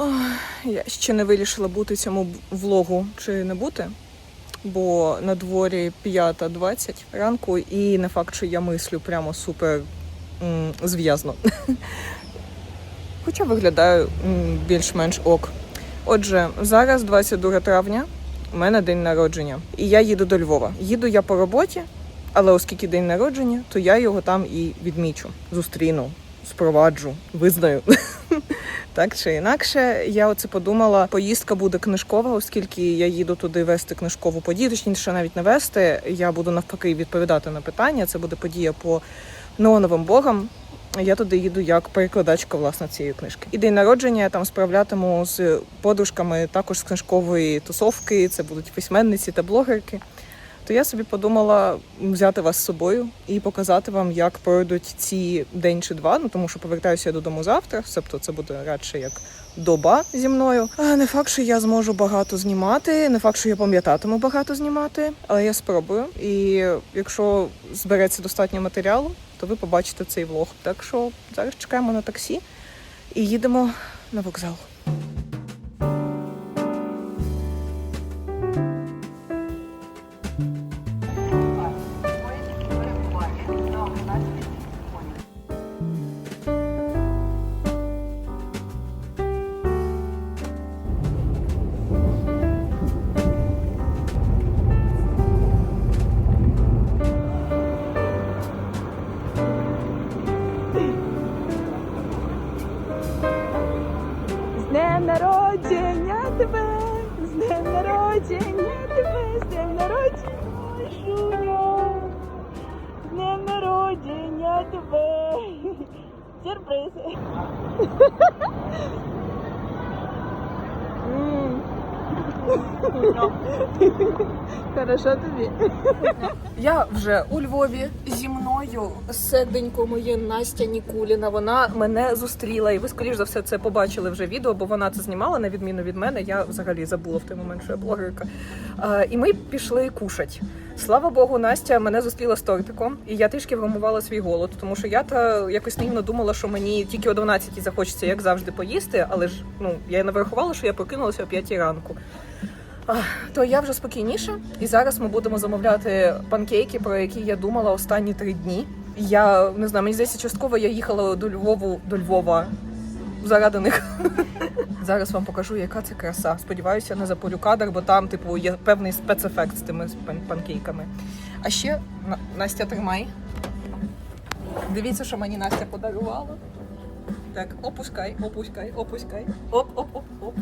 Ох, я ще не вирішила бути цьому влогу чи не бути, бо на дворі 5.20 ранку, і не факт, що я мислю прямо супер зв'язно. Хоча виглядаю більш-менш ок. Отже, зараз 22 травня, у мене день народження, і я їду до Львова. Їду я по роботі, але оскільки день народження, то я його там і відмічу, зустріну, спроваджу, визнаю. Так чи інакше, я оце подумала, поїздка буде книжкова, оскільки я їду туди вести книжкову подію, точніше навіть не вести. Я буду навпаки відповідати на питання. Це буде подія по неоновим богам. Я туди їду як перекладачка власне цієї книжки. І день народження я там справлятиму з подружками також з книжкової тусовки. Це будуть письменниці та блогерки. То я собі подумала взяти вас з собою і показати вам, як пройдуть ці день чи два. Ну тому що повертаюся я додому завтра, тобто це буде радше як доба зі мною. А не факт, що я зможу багато знімати, не факт, що я пам'ятатиму багато знімати, але я спробую. І якщо збереться достатньо матеріалу, то ви побачите цей влог. Так що зараз чекаємо на таксі і їдемо на вокзал. Хорошо тобі. Я вже у Львові зі мною серденько моє Настя Нікуліна. Вона мене зустріла, і ви скоріш за все це побачили вже відео, бо вона це знімала на відміну від мене. Я взагалі забула в той момент, що я блогерка. І ми пішли кушать. Слава Богу, Настя мене зустріла з тортиком, і я трішки вгамувала свій голод, тому що я та якось наївно думала, що мені тільки о 12 захочеться, як завжди, поїсти, але ж ну я не врахувала, що я прокинулася о 5 ранку. То я вже спокійніша, і зараз ми будемо замовляти панкейки, про які я думала останні три дні. Я не знаю, мені здається, частково я їхала до Львову до Львова заради них. Зараз вам покажу, яка це краса. Сподіваюся, не запалю кадр, бо там, типу, є певний спецефект з тими панкейками. А ще Настя тримай. Дивіться, що мені Настя подарувала. Так, опускай, опускай, опускай. Оп, оп, оп, оп.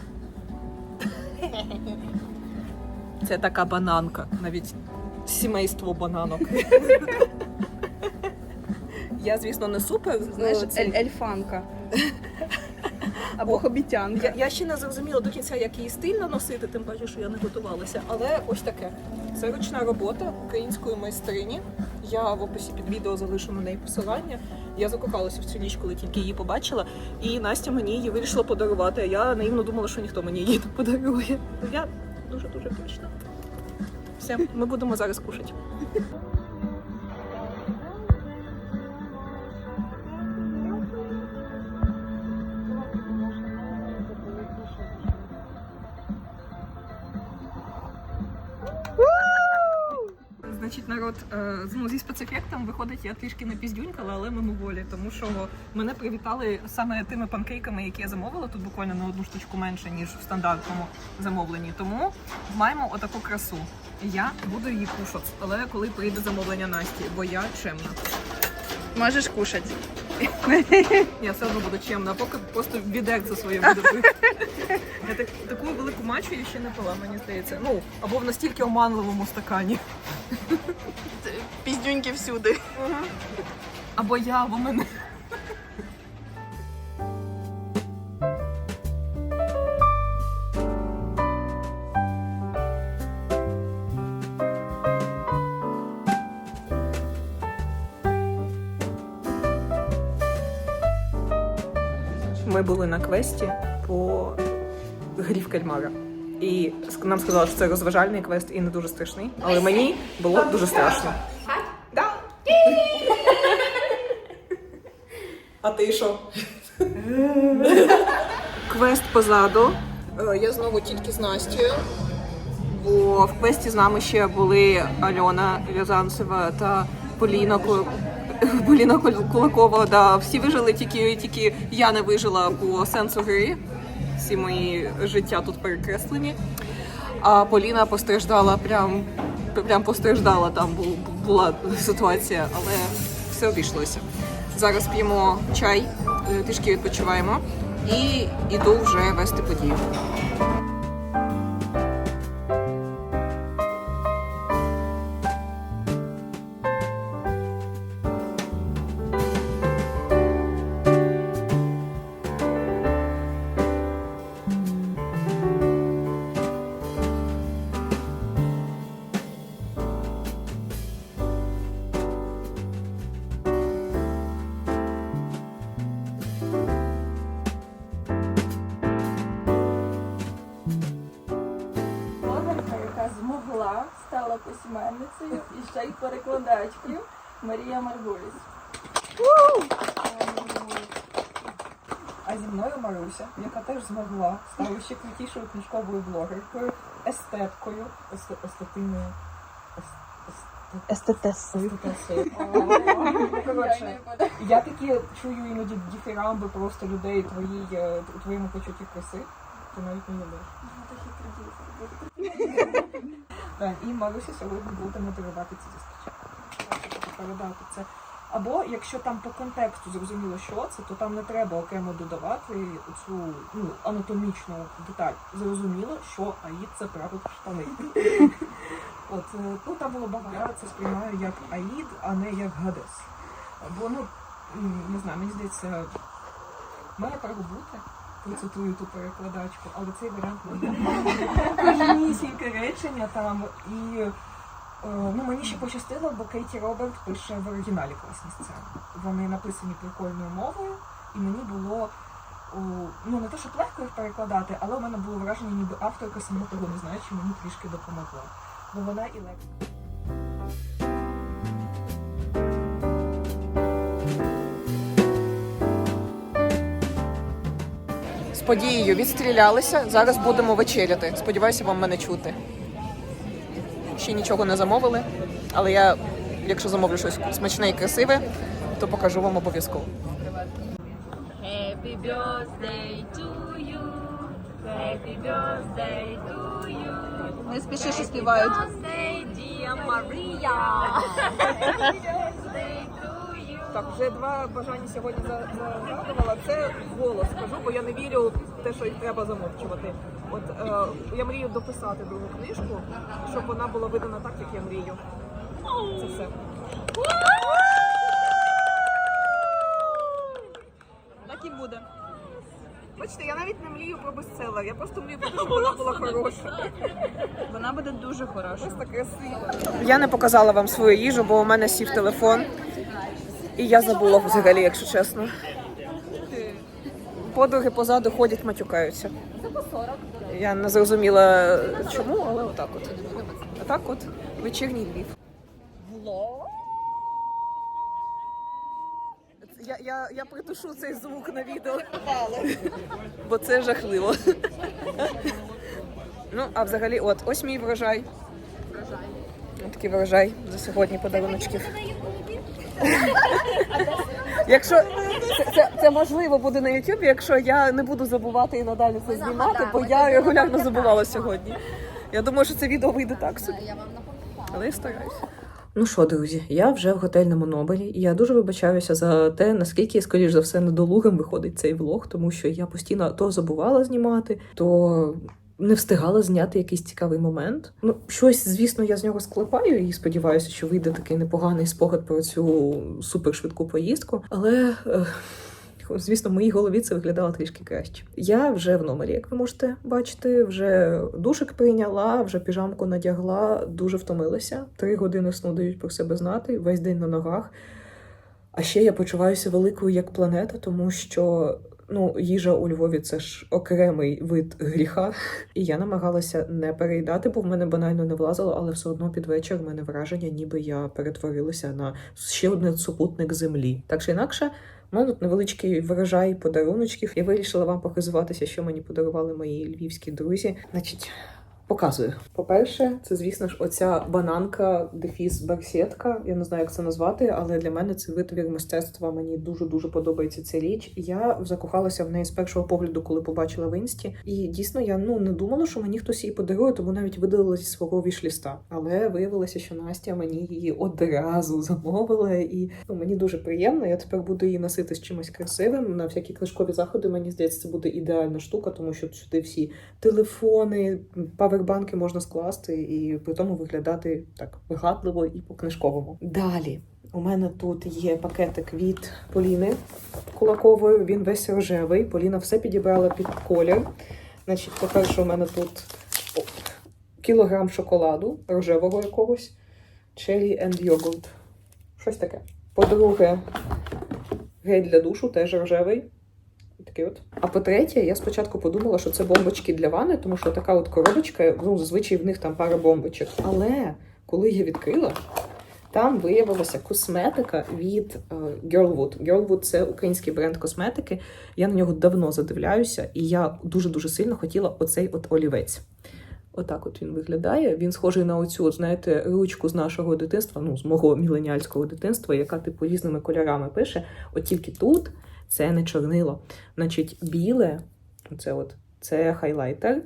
Це така бананка, навіть сімейство бананок. Я, звісно, не супер. Знаєш, ель- ельфанка. Або хобітянка. я, я ще не зрозуміла до кінця, як її стильно носити, тим паче, що я не готувалася. Але ось таке. Це ручна робота української майстрині. Я в описі під відео залишу на неї посилання. Я закохалася в цю річ, коли тільки її побачила. І Настя мені її вирішила подарувати. А я наївно думала, що ніхто мені її не подарує. Я дуже дуже точно. Все, ми будемо зараз кушати. Народ е, ну, зі спецефектом виходить, я трішки не піздюнькала, але мимоволі, тому що мене привітали саме тими панкейками, які я замовила. Тут буквально на одну штучку менше, ніж в стандартному замовленні. Тому маємо отаку красу. Я буду її кушати, але коли прийде замовлення Насті, бо я чемна. Можеш кушати. Я все одно буду чемна, поки просто відерце своє буду пити. Я так, таку велику мачу я ще не пила, мені здається. Ну, або в настільки оманливому стакані. Піздюньки всюди. Або я, або мене. На квесті по грі в кальмара. І нам сказали, що це розважальний квест і не дуже страшний. Але мені було дуже страшно. А ти що? Квест позаду. Е, Я знову тільки з Настю. Бо в квесті з нами ще були Альона Рязанцева та Поліна Поліна Кул- Кулакова. Да, всі вижили, тільки, тільки я не вижила по сенсу гри. Всі мої життя тут перекреслені. А Поліна постраждала прям, прям постраждала. Там бу- була ситуація, але все обійшлося. Зараз п'ємо чай, е, трішки відпочиваємо і іду вже вести подію. Перекладачкою Марія Маргуліс. А зі мною Маруся, яка теж змогла, стала ще крутішою книжковою блогеркою, естеткою, есте- естетиною. Естетесою. Коротше, я такі чую іноді діфірамби просто людей твоїй, е, у твоєму почутті краси. Ти навіть не любиш. Так, і Маруся сьогодні буде модерувати ці зустрічі. Передати це. Або якщо там по контексту зрозуміло, що це, то там не треба окремо додавати цю ну, анатомічну деталь. Зрозуміло, що Аїд це править штани. От е, ну там було багато. Я це сприймаю як Аїд, а не як Гадес. Бо ну не знаю, мені здається, має право бути. Процитую ту перекладачку, але цей варіант не кожнісіньке речення там і. Е, Ну, мені ще пощастило, бо Кейті Роберт пише в оригіналі класні сцени. Вони написані прикольною мовою, і мені було ну не те, щоб легко їх перекладати, але у мене було враження, ніби авторка сама того не знає, що мені трішки допомогла. Бо вона і. З подією відстрілялися. Зараз будемо вечеряти. Сподіваюся, вам мене чути. Ще нічого не замовили, але я, якщо замовлю щось смачне і красиве, то покажу вам обов'язково. Happy birthday to you. Happy birthday to you. Не спіши, що співають. Birthday, dear Maria. Happy birthday to you. Так, вже два бажання сьогодні за- загадувала. Це голос скажу, бо я не вірю в те, що їх треба замовчувати. От е, я мрію дописати другу книжку, щоб вона була видана так, як я мрію. Це все. Так і буде. Бачите, я навіть не мрію про бестселер, я просто мрію про те, щоб вона була хороша. Вона буде дуже хороша. Просто красиво. Я не показала вам свою їжу, бо у мене сів телефон. І я забула взагалі, якщо чесно. Подруги позаду ходять, матюкаються. Я не зрозуміла чому, але отак от. Отак от вечірній Львів. Я, я, я притушу цей звук на відео. Бо це жахливо. Ну, а взагалі, от, ось мій врожай. Ось Такий врожай за сьогодні подаруночків. Якщо це, це, це можливо буде на Ютубі, якщо я не буду забувати і надалі це знімати, бо я регулярно забувала сьогодні. Я думаю, що це відео вийде так собі. Але я стараюся. Ну що, друзі, я вже в готельному номері, і я дуже вибачаюся за те, наскільки, скоріш за все, недолугим виходить цей влог, тому що я постійно то забувала знімати, то не встигала зняти якийсь цікавий момент. Ну, щось, звісно, я з нього склепаю і сподіваюся, що вийде такий непоганий спогад про цю супершвидку поїздку. Але. е, Звісно, в моїй голові це виглядало трішки краще. Я вже в номері, як ви можете бачити, вже душик прийняла, вже піжамку надягла, дуже втомилася. Три години сну дають про себе знати, весь день на ногах. А ще я почуваюся великою як планета, тому що ну, їжа у Львові це ж окремий вид гріха. І я намагалася не переїдати, бо в мене банально не влазило, але все одно під вечір в мене враження, ніби я перетворилася на ще один супутник землі. Так чи інакше, мене тут невеличкий врожай подаруночків. Я вирішила вам показуватися, що мені подарували мої львівські друзі. Значить, показую. По-перше, це, звісно ж, оця бананка дефіс барсетка. Я не знаю, як це назвати, але для мене це витвір мистецтва. Мені дуже дуже подобається ця річ. Я закохалася в неї з першого погляду, коли побачила в інсті. І дійсно я ну не думала, що мені хтось її подарує, тому навіть видалила зі свого вішліста. Але виявилося, що Настя мені її одразу замовила, і ну, мені дуже приємно. Я тепер буду її носити з чимось красивим. На всякі книжкові заходи мені здається, це буде ідеальна штука, тому що сюди всі телефони, павербанки можна скласти і при тому виглядати так вигадливо і по-книжковому. Далі. У мене тут є пакетик від Поліни Кулакової. Він весь рожевий. Поліна все підібрала під колір. Значить, по-перше, у мене тут кілограм шоколаду рожевого якогось. Cherry and yogurt. Щось таке. По-друге, гель для душу теж рожевий. Такий от. А по-третє, я спочатку подумала, що це бомбочки для ванни, тому що така от коробочка, ну, зазвичай в них там пара бомбочок. Але коли я відкрила, там виявилася косметика від е, Girlwood. Girlwood – це український бренд косметики. Я на нього давно задивляюся, і я дуже-дуже сильно хотіла оцей от олівець. Отак от він виглядає. Він схожий на оцю, знаєте, ручку з нашого дитинства, ну, з мого міленіальського дитинства, яка типу різними кольорами пише. От тільки тут це не чорнило. Значить, біле, оце от, це хайлайтер.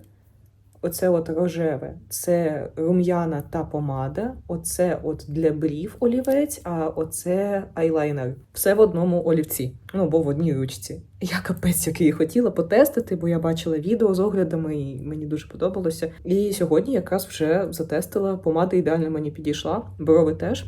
Оце от рожеве, це рум'яна та помада. Оце от для брів олівець, а оце айлайнер. Все в одному олівці. Ну, бо в одній ручці. Я капець, як її хотіла потестити, бо я бачила відео з оглядами, і мені дуже подобалося. І сьогодні якраз вже затестила. Помада ідеально мені підійшла, брови теж.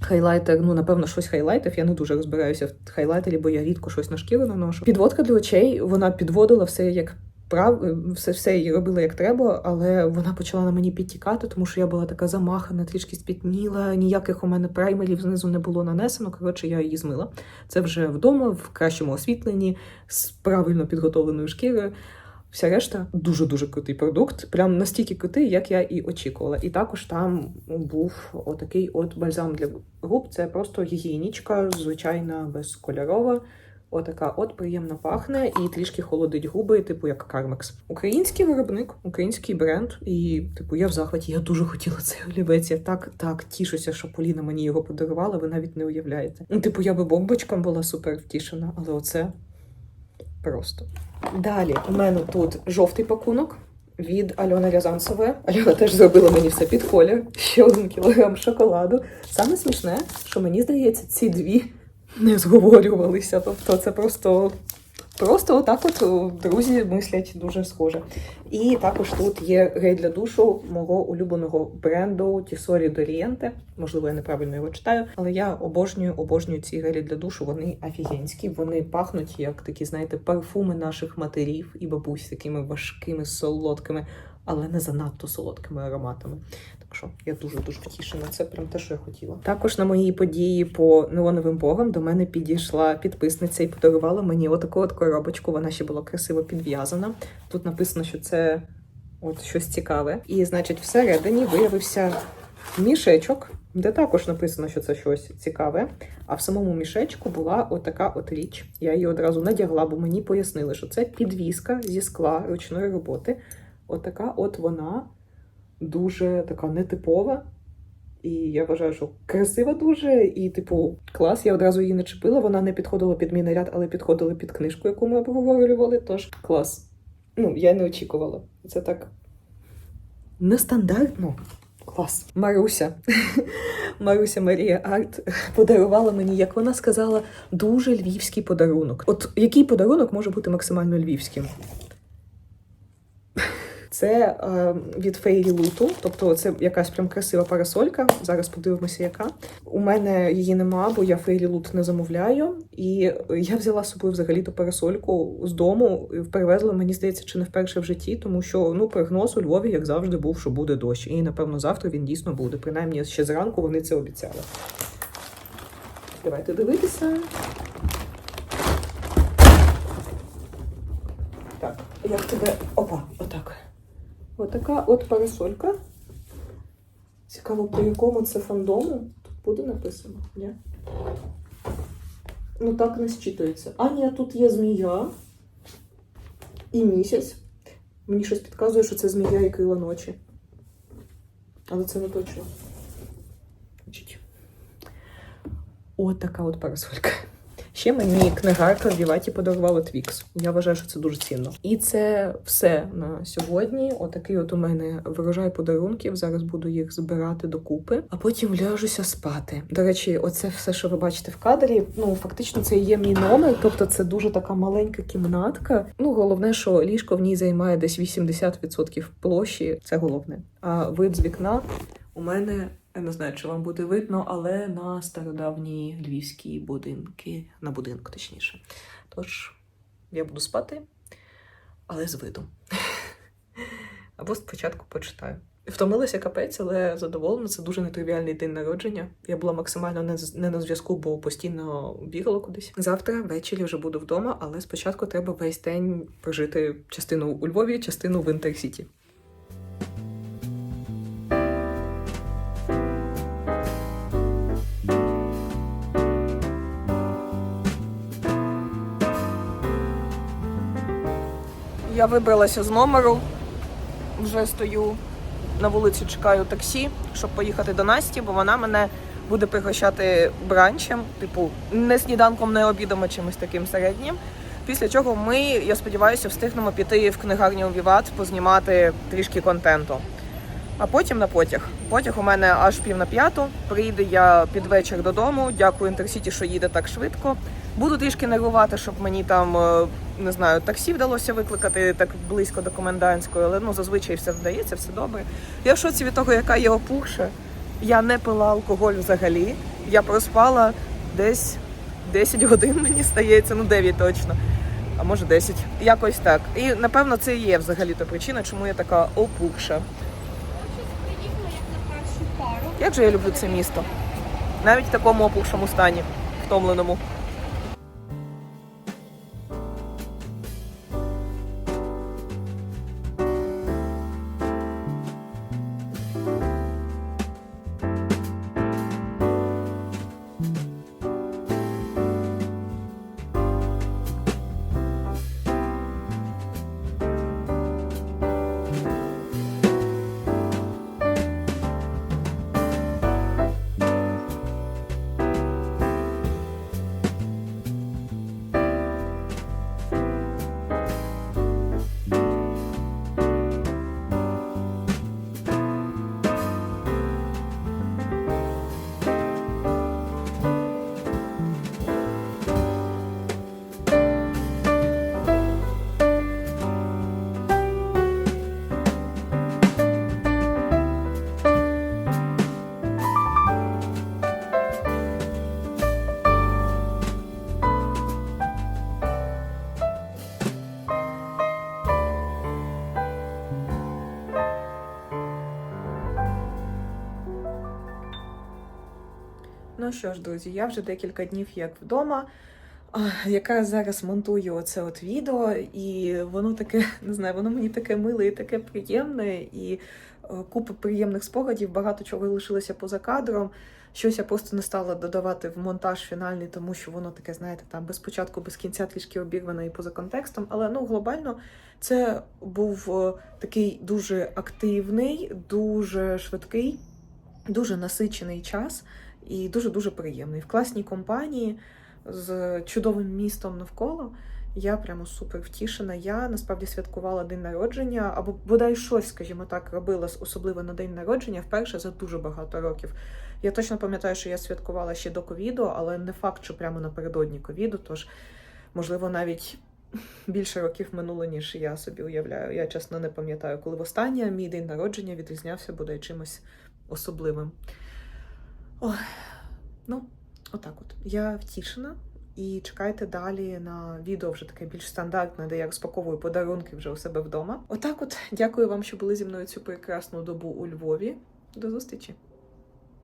Хайлайтер, ну напевно, щось хайлайтив. Я не дуже розбираюся в хайлайтері, бо я рідко щось на шкіру наношу. Підводка для очей вона підводила все як прав, все, все її робила як треба, але вона почала на мені підтікати, тому що я була така замахана, трішки спітніла. Ніяких у мене праймерів знизу не було нанесено. Коротше, я її змила. Це вже вдома, в кращому освітленні, з правильно підготовленою шкірою. Вся решта дуже дуже крутий продукт, прям настільки крутий, як я і очікувала. І також там був отакий от бальзам для губ. Це просто гігієнічка, звичайна безкольорова. Отака от приємно пахне і трішки холодить губи, типу як Кармекс. Український виробник, український бренд. І типу я в захваті. Я дуже хотіла цей олівець. Я так так тішуся, що Поліна мені його подарувала. Ви навіть не уявляєте. Ну, типу, я би бомбочком була супер втішена, але оце просто. Далі у мене тут жовтий пакунок. Від Альони Рязанцевої. Альона теж зробила мені все під колір. Ще один кілограм шоколаду. Саме смішне, що мені здається, ці дві не зговорювалися. Тобто це просто. Просто отак от друзі мислять дуже схоже. І також тут є гель для душу мого улюбленого бренду Тісорі Дорієнте. Можливо, я неправильно його читаю, але я обожнюю, обожнюю ці гелі для душу. Вони офігенські, вони пахнуть як такі, знаєте, парфуми наших матерів і бабусь такими важкими, солодкими, але не занадто солодкими ароматами. Так що я дуже дуже втішена. Це прям те, що я хотіла. Також на моїй події по неоновим богам до мене підійшла підписниця і подарувала мені отаку от коробочку. Вона ще була красиво підв'язана. Тут написано, що це от щось цікаве. І, значить, всередині виявився мішечок, де також написано, що це щось цікаве. А в самому мішечку була отака от річ. Я її одразу надягла, бо мені пояснили, що це підвіска зі скла ручної роботи. Отака от вона дуже така нетипова. І я вважаю, що красива дуже, і, типу, клас. Я одразу її не чепила. Вона не підходила під мій наряд, але підходила під книжку, яку ми обговорювали. Тож клас. Ну, я не очікувала. Це так нестандартно. Клас. Маруся. Маруся Марія Арт подарувала мені, як вона сказала, дуже львівський подарунок. От який подарунок може бути максимально львівським? Це е, від Фейрі Луту, тобто це якась прям красива парасолька. Зараз подивимося, яка. У мене її нема, бо я Фейрі Лут не замовляю. І я взяла з собою взагалі-то парасольку з дому. Перевезла, мені здається, чи не вперше в житті, тому що ну прогноз у Львові, як завжди, був, що буде дощ. І напевно завтра він дійсно буде. Принаймні ще зранку вони це обіцяли. Давайте дивитися. Так, як тебе. Опа, отак. Отака от парасолька. Цікаво, по якому це фандому. Тут буде написано, ні? Ну так не зчитується. А ні, тут є змія і місяць. Мені щось підказує, що це змія і крила ночі. Але це не точно. Значить, От така от парасолька. Ще мені книгарка в Віваті подарувала Твікс. Я вважаю, що це дуже цінно. І це все на сьогодні. Отакий от у мене врожай подарунків. Зараз буду їх збирати докупи, а потім ляжуся спати. До речі, оце все, що ви бачите в кадрі. Ну фактично, це є мій номер. Тобто, це дуже така маленька кімнатка. Ну головне, що ліжко в ній займає десь 80% площі. Це головне. А вид з вікна у мене. Я не знаю, чи вам буде видно, але на стародавні львівські будинки, на будинок точніше. Тож я буду спати, але з видом. Або спочатку почитаю. Втомилася капець, але задоволена. Це дуже нетривіальний день народження. Я була максимально не, не на зв'язку, бо постійно бігала кудись. Завтра ввечері вже буду вдома, але спочатку треба весь день прожити частину у Львові, частину в Інтерсіті. Я вибралася з номеру, вже стою на вулиці, чекаю таксі, щоб поїхати до Насті, бо вона мене буде пригощати бранчем, типу, не сніданком, не обідом, а чимось таким середнім. Після чого ми, я сподіваюся, встигнемо піти в книгарню Віват, познімати трішки контенту. А потім на потяг. Потяг у мене аж пів на п'яту. Приїду я під вечір додому. Дякую Інтерсіті, що їде так швидко. Буду трішки нервувати, щоб мені там е, не знаю, таксі вдалося викликати так близько до комендантської, але ну зазвичай все вдається, все добре. Я в шоці від того, яка є опухша. Я не пила алкоголь взагалі. Я проспала десь 10 годин, мені стається, ну 9 точно. А може 10. Якось так. І напевно це і є взагалі та причина, чому я така опухша. Як же я люблю це місто? Навіть в такому опухшому стані, втомленому. Що ж, друзі, я вже декілька днів як вдома. Яка зараз монтую оце от відео, і воно таке, не знаю, воно мені таке миле і таке приємне, і е, купа приємних спогадів, багато чого лишилося поза кадром. Щось я просто не стала додавати в монтаж фінальний, тому що воно таке, знаєте, там без початку, без кінця трішки обірване і поза контекстом. Але ну глобально це був е, такий дуже активний, дуже швидкий, дуже насичений час і дуже-дуже приємний. В класній компанії з чудовим містом навколо. Я прямо супер втішена. Я насправді святкувала день народження, або бодай щось, скажімо так, робила особливо на день народження вперше за дуже багато років. Я точно пам'ятаю, що я святкувала ще до ковіду, але не факт, що прямо напередодні ковіду. Тож, можливо, навіть більше років минуло, ніж я собі уявляю. Я чесно не пам'ятаю, коли востаннє мій день народження відрізнявся бодай чимось особливим. Ой, ну, отак от. Я втішена. І чекайте далі на відео вже таке більш стандартне, де я розпаковую подарунки вже у себе вдома. Отак, от дякую вам, що були зі мною цю прекрасну добу у Львові. До зустрічі!